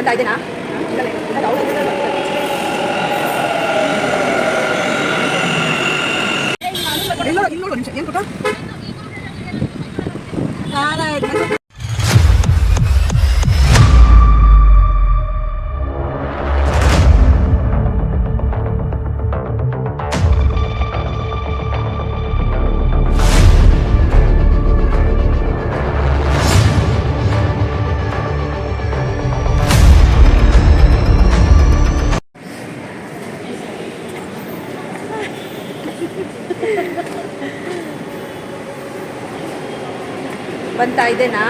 ಬಂತಾ ನಿಮಿಷ. ಏನು ಕೊಟ್ಟು ಬಂತಾ ಇದೆನಾ?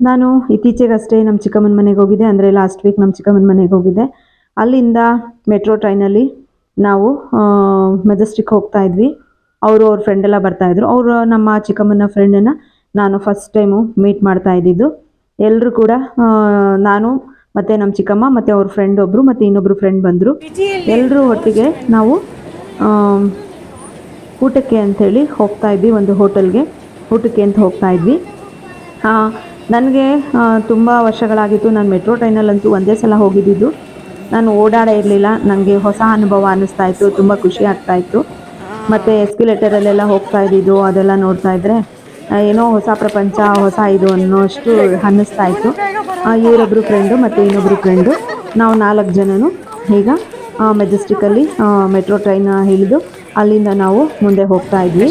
ನಾನು ಇತ್ತೀಚೆಗಷ್ಟೇ ನಮ್ಮ ಚಿಕ್ಕಮ್ಮನ ಮನೆಗೆ ಹೋಗಿದ್ದೆ ಅಂದರೆ ಲಾಸ್ಟ್ ವೀಕ್ ನಮ್ಮ ಚಿಕ್ಕಮ್ಮನ ಮನೆಗೆ ಹೋಗಿದ್ದೆ. ಅಲ್ಲಿಂದ ಮೆಟ್ರೋ ಟ್ರೈನಲ್ಲಿ ನಾವು ಮೆಜೆಸ್ಟಿಕ್ ಹೋಗ್ತಾ ಇದ್ವಿ. ಅವರು ಅವ್ರ ಫ್ರೆಂಡೆಲ್ಲ ಬರ್ತಾಯಿದ್ರು ಅವರು ನಮ್ಮ ಚಿಕ್ಕಮ್ಮನ ಫ್ರೆಂಡನ್ನು ನಾನು ಫಸ್ಟ್ ಟೈಮು ಮೀಟ್ ಮಾಡ್ತಾ ಇದ್ದಿದ್ದು. ಎಲ್ಲರೂ ಕೂಡ ನಾನು ಮತ್ತು ನಮ್ಮ ಚಿಕ್ಕಮ್ಮ ಮತ್ತು ಅವ್ರ ಫ್ರೆಂಡ್ ಒಬ್ಬರು ಮತ್ತು ಇನ್ನೊಬ್ಬರು ಫ್ರೆಂಡ್ ಬಂದರು. ಎಲ್ಲರೂ ಒಟ್ಟಿಗೆ ನಾವು ಊಟಕ್ಕೆ ಅಂಥೇಳಿ ಹೋಗ್ತಾ ಇದ್ವಿ ಒಂದು ಹೋಟೆಲ್ಗೆ. ಊಟಕ್ಕೆ ಅಂತ ಹೋಗ್ತಾ ಇದ್ವಿ. ನನಗೆ ತುಂಬ ವರ್ಷಗಳಾಗಿತ್ತು ನಾನು ಮೆಟ್ರೋ ಟ್ರೈನಲ್ಲಂತೂ ಒಂದೇ ಸಲ ಹೋಗಿದ್ದಿದ್ದು. ನಾನು ಓಡಾಡೇ ಇರಲಿಲ್ಲ. ನನಗೆ ಹೊಸ ಅನುಭವ ಅನ್ನಿಸ್ತಾ ಇತ್ತು. ತುಂಬ ಖುಷಿ ಆಗ್ತಾ ಇತ್ತು. ಮತ್ತು ಎಸ್ಕಿಲೇಟರಲ್ಲೆಲ್ಲ ಹೋಗ್ತಾ ಇದ್ದಿದ್ದು, ಅದೆಲ್ಲ ನೋಡ್ತಾ ಇದ್ದರೆ ಏನೋ ಹೊಸ ಪ್ರಪಂಚ, ಹೊಸ ಇದು ಅನ್ನೋಷ್ಟು ಅನ್ನಿಸ್ತಾ ಇತ್ತು. ಇವರೊಬ್ಬರು ಫ್ರೆಂಡು ಮತ್ತು ಇನ್ನೊಬ್ಬರು ಫ್ರೆಂಡು ನಾವು ನಾಲ್ಕು ಜನನು. ಈಗ ಮೆಜೆಸ್ಟಿಕಲ್ಲಿ ಮೆಟ್ರೋ ಟ್ರೈನ್ ಹಿಡಿದು ಅಲ್ಲಿಂದ ನಾವು ಮುಂದೆ ಹೋಗ್ತಾ ಇದ್ವಿ.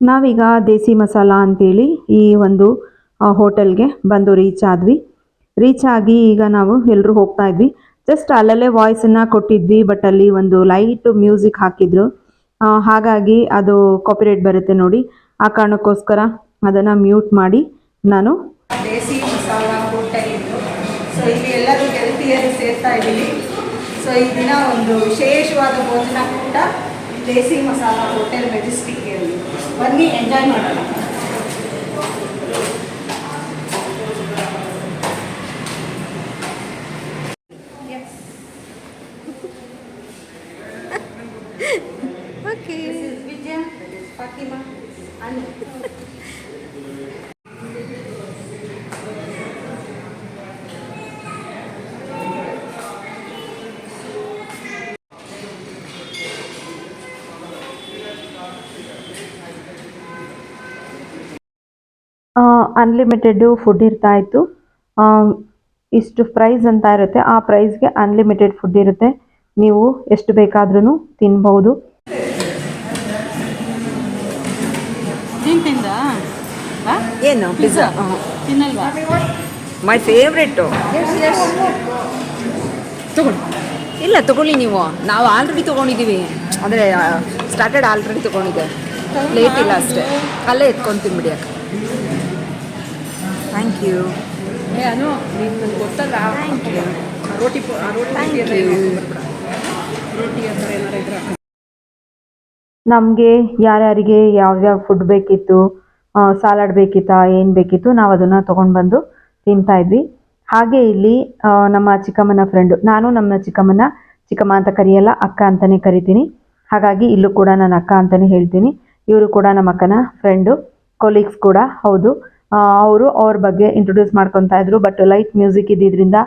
ನಾವೀಗ ದೇಸಿ ಮಸಾಲ ಅಂತೇಳಿ ಈ ಒಂದು ಹೋಟೆಲ್ಗೆ ಬಂದು ರೀಚ್ ಆದ್ವಿ. ರೀಚ್ ಆಗಿ ಈಗ ನಾವು ಎಲ್ಲರೂ ಹೋಗ್ತಾ ಇದ್ವಿ. ಜಸ್ಟ್ ಅಲ್ಲಲ್ಲೇ ವಾಯ್ಸನ್ನು ಕೊಟ್ಟಿದ್ವಿ ಬಟ್ ಅಲ್ಲಿ ಒಂದು ಲೈಟ್ ಮ್ಯೂಸಿಕ್ ಹಾಕಿದ್ರು. ಹಾಗಾಗಿ ಅದು ಕಾಪಿರೇಟ್ ಬರುತ್ತೆ ನೋಡಿ. ಆ ಕಾರಣಕ್ಕೋಸ್ಕರ ಅದನ್ನು ಮ್ಯೂಟ್ ಮಾಡಿ ನಾನು ದೇಸಿ ಮಸಾಲ ಹೋಟೆಲ್ ಸೊ ಇಲ್ಲಿ ಎಲ್ಲರೂ ಗೆಳತಿಯರು ಸೇರ್ತಾ ಇದ್ದೀವಿ. ಸೊ ಈ ದಿನ ಒಂದು ವಿಶೇಷವಾದ ಭೋಜನ ಕೂಟ ದೇಸಿ ಮಸಾಲ ಹೋಟೆಲ್ ಮೆಜೆಸ್ಟಿಕ್ ಬನ್ನಿ ಎಂಜಾಯ್ ಮಾಡೋಣ ಅನ್ಲಿಮಿಟೆಡ್ಡು ಫುಡ್ ಇರ್ತಾ ಇತ್ತು. ಇಷ್ಟು ಪ್ರೈಸ್ ಅಂತ ಇರುತ್ತೆ. ಆ ಪ್ರೈಸ್ಗೆ ಅನ್ಲಿಮಿಟೆಡ್ ಫುಡ್ ಇರುತ್ತೆ. ನೀವು ಎಷ್ಟು ಬೇಕಾದ್ರೂ ತಿನ್ಬಹುದು ತಿಂತಿಂದ ಏನು? ಪಿಜ್ಜಾ? ತಿನ್ನಲ್ವಾ? ಮೈ ಫೇವ್ರೇಟು ತಗೊಳ್ಳಿ. ಇಲ್ಲ ತಗೊಳ್ಳಿ ನೀವು. ನಾವು ಆಲ್ರೆಡಿ ತೊಗೊಂಡಿದ್ದೀವಿ. ಅಂದರೆ ಸ್ಟಾರ್ಟೆಡ್ ಆಲ್ರೆಡಿ ತೊಗೊಂಡಿದ್ದೆ. ಲೇಟ್ ಇಲ್ಲ ಅಷ್ಟೇ. ಅಲ್ಲೇ ಎತ್ಕೊಂಡು ತಿನ್ಬಿಡಿ ಅಕ್ಕ. ಥ್ಯಾಂಕ್ ಯು ಏ ಅನು ನೀನು ನನಗೆ ಗೊತ್ತಲ್ಲ ಥ್ಯಾಂಕ್ ಯು ರೋಟಿ ರೋಟಿ. ರೋಟಿ ಆ ಥರ ಏನಾರ ಇದ್ರೆ ಹಾಕು. ನಮಗೆ ಯಾರ್ಯಾರಿಗೆ ಯಾವ್ಯಾವ ಫುಡ್ ಬೇಕಿತ್ತು ಸಾಲಾಡ್ ಬೇಕಿತ್ತಾ ಏನು ಬೇಕಿತ್ತು ನಾವು ಅದನ್ನು ತೊಗೊಂಡು ಬಂದು ತಿಂತಾ ಇದ್ವಿ. ಹಾಗೆ ಇಲ್ಲಿ ನಮ್ಮ ಚಿಕ್ಕಮ್ಮನ ಫ್ರೆಂಡು ನಾನು ನಮ್ಮ ಚಿಕ್ಕಮ್ಮನ ಚಿಕ್ಕಮ್ಮ ಅಂತ ಕರೆಯಲ್ಲ ಅಕ್ಕ ಅಂತಲೇ ಕರಿತೀನಿ. ಹಾಗಾಗಿ ಇಲ್ಲೂ ಕೂಡ ನಾನು ಅಕ್ಕ ಅಂತಲೇ ಹೇಳ್ತೀನಿ. ಇವರು ಕೂಡ ನಮ್ಮ ಅಕ್ಕನ ಫ್ರೆಂಡು ಕೊಲೀಗ್ಸ್ ಕೂಡ ಹೌದು. ಅವರು ಅವ್ರ ಬಗ್ಗೆ ಇಂಟ್ರೊಡ್ಯೂಸ್ ಮಾಡ್ಕೊತಾ ಇದ್ರು. ಬಟ್ ಲೈಟ್ ಮ್ಯೂಸಿಕ್ ಇದ್ದಿದ್ರಿಂದ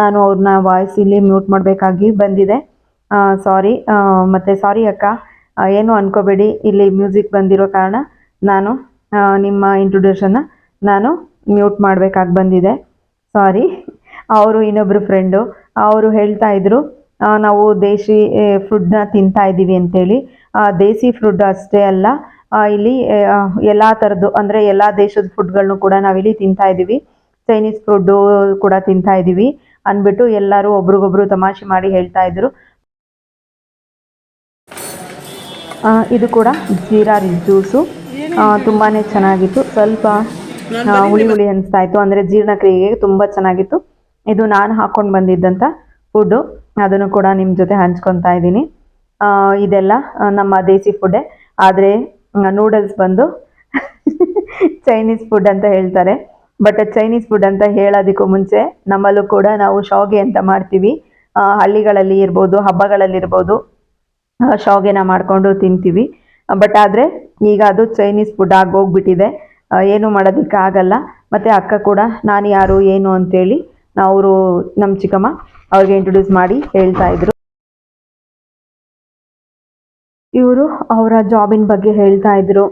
ನಾನು ಅವ್ರನ್ನ ವಾಯ್ಸ್ ಇಲ್ಲಿ ಮ್ಯೂಟ್ ಮಾಡಬೇಕಾಗಿ ಬಂದಿದೆ. ಸಾರಿ ಮತ್ತು ಸಾರಿ ಅಕ್ಕ. ಏನು ಅನ್ಕೋಬೇಡಿ. ಇಲ್ಲಿ ಮ್ಯೂಸಿಕ್ ಬಂದಿರೋ ಕಾರಣ ನಾನು ನಿಮ್ಮ ಇಂಟ್ರೊಡ್ಯೂಷನ್ನ ನಾನು ಮ್ಯೂಟ್ ಮಾಡಬೇಕಾಗಿ ಬಂದಿದೆ. ಸಾರಿ ಅವರು ಇನ್ನೊಬ್ಬರು ಫ್ರೆಂಡು ಅವರು ಹೇಳ್ತಾ ಇದ್ರು ನಾವು ದೇಶಿ ಫುಡ್ನ ತಿಂತಾ ಇದ್ದೀವಿ ಅಂತೇಳಿ. ದೇಸಿ ಫುಡ್ ಅಷ್ಟೇ ಅಲ್ಲ ಇಲ್ಲಿ ಎಲ್ಲ ಥರದ್ದು ಅಂದರೆ ಎಲ್ಲ ದೇಶದ ಫುಡ್ಗಳನ್ನು ಕೂಡ ನಾವಿಲ್ಲಿ ತಿಂತಾ ಇದ್ದೀವಿ ಚೈನೀಸ್ ಫುಡ್ಡು ಕೂಡ ತಿಂತಾ ಇದ್ದೀವಿ ಅಂದ್ಬಿಟ್ಟು ಎಲ್ಲರೂ ಒಬ್ರಿಗೊಬ್ರು ತಮಾಷೆ ಮಾಡಿ ಹೇಳ್ತಾ ಇದ್ರು. ಇದು ಕೂಡ ಜೀರಾ ಜ್ಯೂಸು. ತುಂಬಾ ಚೆನ್ನಾಗಿತ್ತು. ಸ್ವಲ್ಪ ಹುಳಿ ಹುಳಿ ಅನಿಸ್ತಾ ಇತ್ತು. ಅಂದರೆ ಜೀರ್ಣಕ್ರಿಯೆಗೆ ತುಂಬ ಚೆನ್ನಾಗಿತ್ತು. ಇದು ನಾನು ಹಾಕೊಂಡು ಬಂದಿದ್ದಂಥ ಫುಡ್ಡು ಅದನ್ನು ಕೂಡ ನಿಮ್ಮ ಜೊತೆ ಹಂಚ್ಕೊತಾ ಇದ್ದೀನಿ. ಇದೆಲ್ಲ, ನಮ್ಮ ದೇಸಿ ಫುಡ್ಡೇ ಆದರೆ ನೂಡಲ್ಸ್ ಬಂದು ಚೈನೀಸ್ ಫುಡ್ ಅಂತ ಹೇಳ್ತಾರೆ. ಬಟ್ ಚೈನೀಸ್ ಫುಡ್ ಅಂತ ಹೇಳೋದಕ್ಕೂ ಮುಂಚೆ ನಮ್ಮಲ್ಲೂ ಕೂಡ ನಾವು ಶಾವಿಗೆ ಅಂತ ಮಾಡ್ತೀವಿ. ಹಳ್ಳಿಗಳಲ್ಲಿ ಇರ್ಬೋದು, ಹಬ್ಬಗಳಲ್ಲಿ ಇರ್ಬೋದು ಶಾವಿಗೆನ ಮಾಡಿಕೊಂಡು ತಿಂತೀವಿ. ಬಟ್ ಆದರೆ ಈಗ ಅದು ಚೈನೀಸ್ ಫುಡ್ ಆಗೋಗ್ಬಿಟ್ಟಿದೆ. ಏನು ಮಾಡೋದಕ್ಕೆ ಆಗಲ್ಲ. ಮತ್ತು ಅಕ್ಕ ಕೂಡ, ನಾನು ಯಾರು, ಏನು ಅಂತೇಳಿ ಅವರು ನಮ್ಮ ಚಿಕ್ಕಮ್ಮ ಅವ್ರಿಗೆ ಇಂಟ್ರೊಡ್ಯೂಸ್ ಮಾಡಿ ಹೇಳ್ತಾ ಇದ್ರು. ಇವರು ಅವರ ಜಾಬಿನ ಬಗ್ಗೆ ಹೇಳ್ತಾ ಇದ್ರು.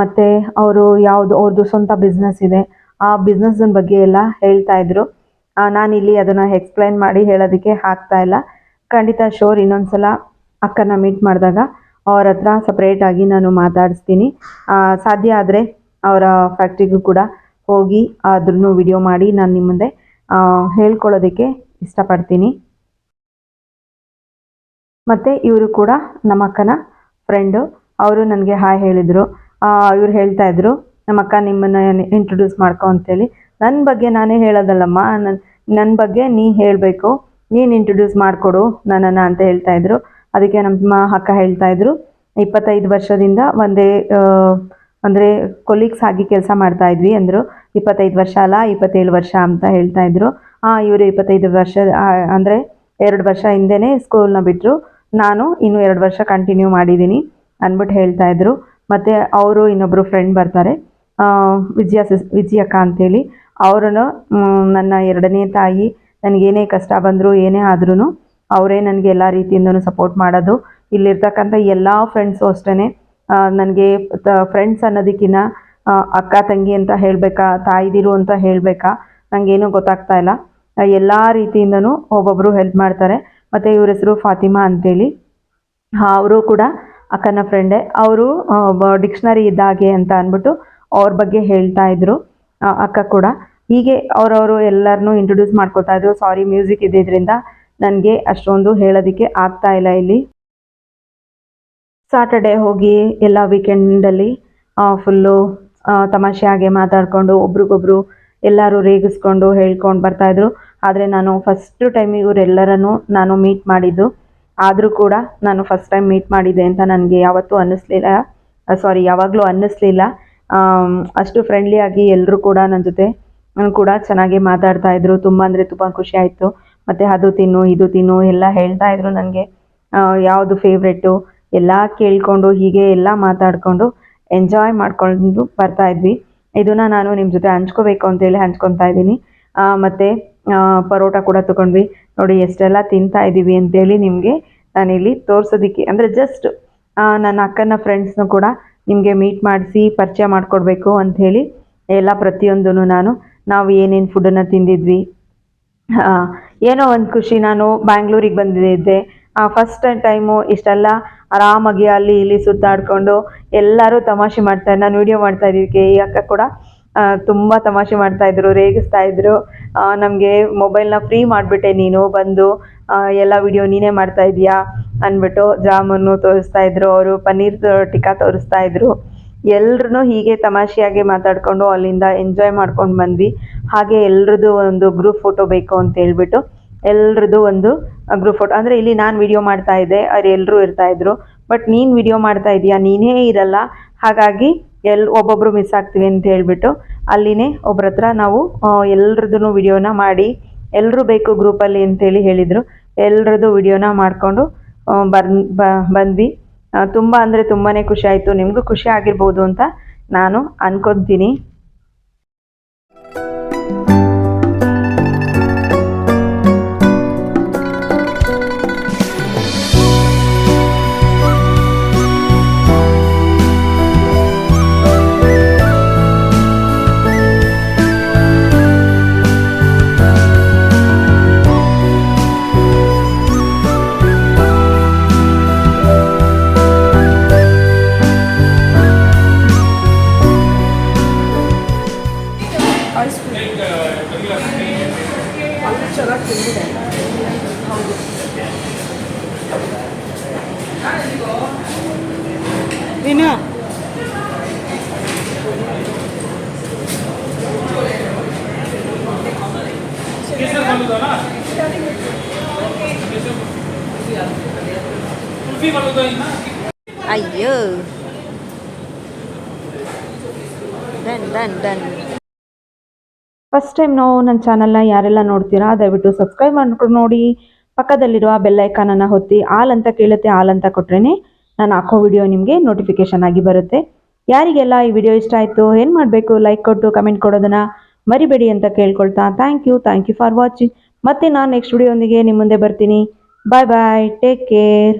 ಮತ್ತೆ ಅವರು ಯಾವುದು ಅವ್ರದ್ದು ಸ್ವಂತ ಬಿಸ್ನೆಸ್ ಇದೆ. ಆ ಬಿಸ್ನೆಸ್ನ ಬಗ್ಗೆ ಎಲ್ಲ ಹೇಳ್ತಾ ಇದ್ರು. ಆ, ನಾನಿಲ್ಲಿ ಅದನ್ನು ಎಕ್ಸ್ಪ್ಲೈನ್ ಮಾಡಿ ಹೇಳೋದಕ್ಕೆ ಆಗ್ತಾ ಇಲ್ಲ. ಖಂಡಿತ ಶೋರ್ ಇನ್ನೊಂದ್ಸಲ ಅಕ್ಕನ ಮೀಟ್ ಮಾಡಿದಾಗ ಅವ್ರ ಹತ್ರ ಸಪ್ರೇಟಾಗಿ ನಾನು ಮಾತಾಡಿಸ್ತೀನಿ. ಸಾಧ್ಯ ಆದರೆ ಅವರ ಫ್ಯಾಕ್ಟ್ರಿಗೂ ಕೂಡ ಹೋಗಿ ಅದ್ರೂ ವಿಡಿಯೋ ಮಾಡಿ ನಾನು ನಿಮ್ಮ ಮುಂದೆ ಹೇಳ್ಕೊಳ್ಳೋದಕ್ಕೆ ಇಷ್ಟಪಡ್ತೀನಿ. ಮತ್ತು ಇವರು ಕೂಡ ನಮ್ಮ ಅಕ್ಕನ ಫ್ರೆಂಡು ಅವರು ನನಗೆ ಹಾಯ್ ಹೇಳಿದರು. ಇವ್ರು ಹೇಳ್ತಾ ಇದ್ರು, ನಮ್ಮ ಅಕ್ಕ ನಿಮ್ಮನ್ನು ಇಂಟ್ರೊಡ್ಯೂಸ್ ಮಾಡ್ಕೊ ಅಂತೇಳಿ. ನನ್ನ ಬಗ್ಗೆ ನಾನೇ ಹೇಳೋದಲ್ಲಮ್ಮ. ನನ್ನ ನನ್ನ ಬಗ್ಗೆ ನೀ ಹೇಳಬೇಕು. ನೀನು ಇಂಟ್ರೊಡ್ಯೂಸ್ ಮಾಡಿಕೊಡು ನನ್ನನ್ನು ಅಂತ ಹೇಳ್ತಾ ಇದ್ರು. ಅದಕ್ಕೆ ನಮ್ಮ ಅಕ್ಕ ಹೇಳ್ತಾ ಇದ್ರು. ಇಪ್ಪತ್ತೈದು ವರ್ಷದಿಂದ ಒಂದೇ ಅಂದರೆ ಕೊಲೀಗ್ಸ್ ಆಗಿ ಕೆಲಸ ಮಾಡ್ತಾ ಇದ್ವಿ ಅಂದರು. ಇಪ್ಪತ್ತೈದು ವರ್ಷ ಅಲ್ಲ, ಇಪ್ಪತ್ತೇಳು ವರ್ಷ ಅಂತ ಹೇಳ್ತಾ ಇದ್ರು. ಹಾಂ ಇವರು ಇಪ್ಪತ್ತೈದು ವರ್ಷ ಅಂದರೆ ಎರಡು ವರ್ಷ ಹಿಂದೆನೇ ಸ್ಕೂಲ್ನ ಬಿಟ್ಟರು ನಾನು ಇನ್ನು ಎರಡು ವರ್ಷ ಕಂಟಿನ್ಯೂ ಮಾಡಿದ್ದೀನಿ ಅಂದ್ಬಿಟ್ಟು ಹೇಳ್ತಾ ಇದ್ರು. ಮತ್ತು ಅವರು ಇನ್ನೊಬ್ಬರು ಫ್ರೆಂಡ್ ಬರ್ತಾರೆ. ವಿಜಯ ಸಿಸ್ ವಿಜಯಕ್ಕ ಅಂತೇಳಿ. ಅವರನ್ನು ನನ್ನ ಎರಡನೇ ತಾಯಿ ನನಗೇನೇ ಕಷ್ಟ ಬಂದರೂ, ಏನೇ ಆದ್ರೂ ಅವರೇ ನನಗೆ ಎಲ್ಲ ರೀತಿಯಿಂದನೂ ಸಪೋರ್ಟ್ ಮಾಡೋದು. ಇಲ್ಲಿರ್ತಕ್ಕಂಥ ಎಲ್ಲ ಫ್ರೆಂಡ್ಸು ಅಷ್ಟೇ ನನಗೆ ಫ್ರೆಂಡ್ಸ್ ಅನ್ನೋದಕ್ಕಿನ್ನ ಅಕ್ಕ, ತಂಗಿ ಅಂತ ಹೇಳಬೇಕಾ ತಾಯಿದಿರು ಅಂತ ಹೇಳಬೇಕಾ ನನಗೇನೂ ಗೊತ್ತಾಗ್ತಾ ಇಲ್ಲ. ಎಲ್ಲ ರೀತಿಯಿಂದನೂ ಒಬ್ಬೊಬ್ಬರು ಹೆಲ್ಪ್ ಮಾಡ್ತಾರೆ. ಮತ್ತು ಇವ್ರ ಹೆಸರು ಫಾತಿಮಾ ಅಂತೇಳಿ. ಅವರು ಕೂಡ ಅಕ್ಕನ ಫ್ರೆಂಡೇ ಅವರು ಡಿಕ್ಷನರಿ ಇದ್ದಾಗೆ ಅಂತ ಅಂದ್ಬಿಟ್ಟು ಅವ್ರ ಬಗ್ಗೆ ಹೇಳ್ತಾ ಇದ್ರು ಅಕ್ಕ ಕೂಡ. ಹೀಗೆ ಅವರವರು ಎಲ್ಲರನ್ನು ಇಂಟ್ರೊಡ್ಯೂಸ್ ಮಾಡ್ಕೊತಾ ಇದ್ರು. ಸಾರಿ ಮ್ಯೂಸಿಕ್ ಇದ್ದಿದ್ದರಿಂದ ನನಗೆ ಅಷ್ಟೊಂದು ಹೇಳೋದಕ್ಕೆ ಆಗ್ತಾ ಇಲ್ಲ ಇಲ್ಲಿ. ಸಾಟರ್ಡೆ ಹೋಗಿ ಎಲ್ಲ ವೀಕೆಂಡಲ್ಲಿ ಫುಲ್ಲು ತಮಾಷೆಯಾಗೆ ಮಾತಾಡಿಕೊಂಡು ಒಬ್ರಿಗೊಬ್ರು ಎಲ್ಲರೂ ರೇಗಿಸ್ಕೊಂಡು ಹೇಳ್ಕೊಂಡು ಬರ್ತಾಯಿದ್ರು ಆದರೆ ನಾನು ಫಸ್ಟ್ ಟೈಮ್ ಇವರೆಲ್ಲರನ್ನು ನಾನು ಮೀಟ್ ಮಾಡಿದ್ದು. ಆದರೂ ಕೂಡ ನಾನು ಫಸ್ಟ್ ಟೈಮ್ ಮೀಟ್ ಮಾಡಿದೆ ಅಂತ ನನಗೆ ಯಾವತ್ತೂ ಅನ್ನಿಸ್ಲಿಲ್ಲ. ಸಾರಿ ಯಾವಾಗಲೂ ಅನ್ನಿಸ್ಲಿಲ್ಲ. ಅಷ್ಟು ಅಷ್ಟು ಫ್ರೆಂಡ್ಲಿಯಾಗಿ ಎಲ್ಲರೂ ಕೂಡ ನನ್ನ ಜೊತೆ ಕೂಡ ಚೆನ್ನಾಗಿ ಮಾತಾಡ್ತಾ ಇದ್ರು. ತುಂಬ ಅಂದರೆ ತುಂಬ ಖುಷಿ ಆಯಿತು. ಮತ್ತು ಅದು ತಿನ್ನು, ಇದು ತಿನ್ನು ಎಲ್ಲ ಹೇಳ್ತಾ ಇದ್ರು ನನಗೆ. ಯಾವುದು ಫೇವ್ರೆಟ್ಟು ಎಲ್ಲ ಕೇಳಿಕೊಂಡು ಹೀಗೆ ಎಲ್ಲ ಮಾತಾಡಿಕೊಂಡು ಎಂಜಾಯ್ ಮಾಡ್ಕೊಂಡು ಬರ್ತಾ ಇದ್ವಿ. ಇದನ್ನ ನಾನು ನಿಮ್ಮ ಜೊತೆ ಹಂಚ್ಕೋಬೇಕು ಅಂತೇಳಿ ಹಂಚ್ಕೊತಾ ಇದ್ದೀನಿ. ಮತ್ತು ಪರೋಟ ಕೂಡ ತೊಗೊಂಡ್ವಿ. ನೋಡಿ, ಎಷ್ಟೆಲ್ಲ ತಿಂತಾ ಇದ್ದೀವಿ ಅಂತೇಳಿ ನಿಮಗೆ ನಾನಿಲ್ಲಿ ತೋರಿಸೋದಿಕ್ಕೆ, ಅಂದರೆ ಜಸ್ಟ್ ನನ್ನ ಅಕ್ಕನ ಫ್ರೆಂಡ್ಸ್ನು ಕೂಡ ನಿಮಗೆ ಮೀಟ್ ಮಾಡಿಸಿ ಪರಿಚಯ ಮಾಡಿಕೊಡ್ಬೇಕು ಅಂಥೇಳಿ ಎಲ್ಲ ಪ್ರತಿಯೊಂದೂ ನಾನು, ನಾವು ಏನೇನು ಫುಡ್ಡನ್ನು ತಿಂದಿದ್ವಿ. ಏನೋ ಒಂದು ಖುಷಿ, ನಾನು ಬ್ಯಾಂಗ್ಳೂರಿಗೆ ಬಂದಿದ್ದೆ. ಫಸ್ಟ್ ಟೈಮು ಇಷ್ಟೆಲ್ಲ ಆರಾಮಾಗಿ ಅಲ್ಲಿ ಇಲ್ಲಿ ಸುತ್ತಾಡಿಕೊಂಡು ಎಲ್ಲರೂ ತಮಾಷೆ ಮಾಡ್ತಾರೆ ನಾನು ವಿಡಿಯೋ ಮಾಡ್ತಾ ಇದ್ದಕ್ಕೆ ಈ ಅಕ್ಕ ಕೂಡ ತುಂಬ ತಮಾಷೆ ಮಾಡ್ತಾ ಇದ್ರು, ರೇಗಿಸ್ತಾ ಇದ್ರು. ನಮಗೆ ಮೊಬೈಲ್ನ ಫ್ರೀ ಮಾಡಿಬಿಟ್ಟೆ ನೀನು, ಬಂದು ಎಲ್ಲ ವಿಡಿಯೋ ನೀನೇ ಮಾಡ್ತಾ ಇದೀಯಾ ಅಂದ್ಬಿಟ್ಟು ಜಾಮೂನು ತೋರಿಸ್ತಾ ಇದ್ರು, ಅವರು ಪನ್ನೀರ್ ಟಿಕ್ಕಾ ತೋರಿಸ್ತಾ ಇದ್ರು. ಎಲ್ರೂ ಹೀಗೆ ತಮಾಷೆಯಾಗಿ ಮಾತಾಡಿಕೊಂಡು ಅಲ್ಲಿಂದ ಎಂಜಾಯ್ ಮಾಡ್ಕೊಂಡು ಬಂದ್ವಿ. ಹಾಗೆ ಎಲ್ರದ್ದು ಒಂದು ಗ್ರೂಪ್ ಫೋಟೋ ಬೇಕು ಅಂತ ಹೇಳ್ಬಿಟ್ಟು ಎಲ್ರದ್ದು ಒಂದು ಗ್ರೂಪ್ ಫೋಟೋ ಅಂದರೆ ಇಲ್ಲಿ ನಾನು ವಿಡಿಯೋ ಮಾಡ್ತಾ ಇದ್ದೆ, ಅವ್ರು ಎಲ್ಲರೂ ಇರ್ತಾ ಇದ್ರು. ಬಟ್ ನೀನು ವಿಡಿಯೋ ಮಾಡ್ತಾ ಇದೀಯಾ? ನೀನೇ ಇರಲ್ಲ. ಹಾಗಾಗಿ ಎಲ್ ಒಬ್ಬೊಬ್ಬರು ಮಿಸ್ ಆಗ್ತೀವಿ ಅಂತ ಹೇಳಿಬಿಟ್ಟು ಅಲ್ಲಿನೇ ಒಬ್ರ ಹತ್ರ ನಾವು ಎಲ್ರದ್ದು ವಿಡಿಯೋನ ಮಾಡಿ ಎಲ್ಲರೂ ಬೇಕು ಗ್ರೂಪಲ್ಲಿ ಅಂತೇಳಿ ಹೇಳಿದರು. ಎಲ್ರದ್ದು ವಿಡಿಯೋನ ಮಾಡಿಕೊಂಡು ಬಂದ್ವಿ. ತುಂಬ ಅಂದರೆ ತುಂಬಾ ಖುಷಿ ಆಯಿತು. ನಿಮಗೂ ಖುಷಿ ಆಗಿರ್ಬೋದು ಅಂತ ನಾನು ಅನ್ಕೊತೀನಿ. ಅಯ್ಯೋ. Done done done. First time ನಾವು ನನ್ನ ಚಾನಲ್ನ ಯಾರೆಲ್ಲ ನೋಡ್ತೀರಾ, ದಯವಿಟ್ಟು ಸಬ್ಸ್ಕ್ರೈಬ್ ಮಾಡ್ಕೊಂಡು ನೋಡಿ. ಪಕ್ಕದಲ್ಲಿರುವ ಬೆಲ್ ಐಕಾನನ್ನು ಹೊತ್ತಿ ಆಲ್ ಅಂತ ಕೇಳುತ್ತೆ, ಆಲ್ ಅಂತ ಕೊಟ್ರೇ ನಾನು ಹಾಕೋ ವಿಡಿಯೋ ನಿಮಗೆ ನೋಟಿಫಿಕೇಶನ್ ಆಗಿ ಬರುತ್ತೆ. ಯಾರಿಗೆಲ್ಲ ಈ ವಿಡಿಯೋ ಇಷ್ಟ ಆಯಿತು, ಏನು ಮಾಡಬೇಕು ಲೈಕ್ ಕೊಟ್ಟು ಕಮೆಂಟ್ ಕೊಡೋದನ್ನು ಮರಿಬೇಡಿ ಅಂತ ಕೇಳ್ಕೊಳ್ತಾ. Thank you thank you for watching ಮತ್ತೆ ನಾನು ನೆಕ್ಸ್ಟ್ ವಿಡಿಯೋಂದಿಗೆ ನಿಮ್ಮ ಮುಂದೆ ಬರ್ತೀನಿ. ಬಾಯ್ ಬಾಯ್ ಟೇಕ್ ಕೇರ್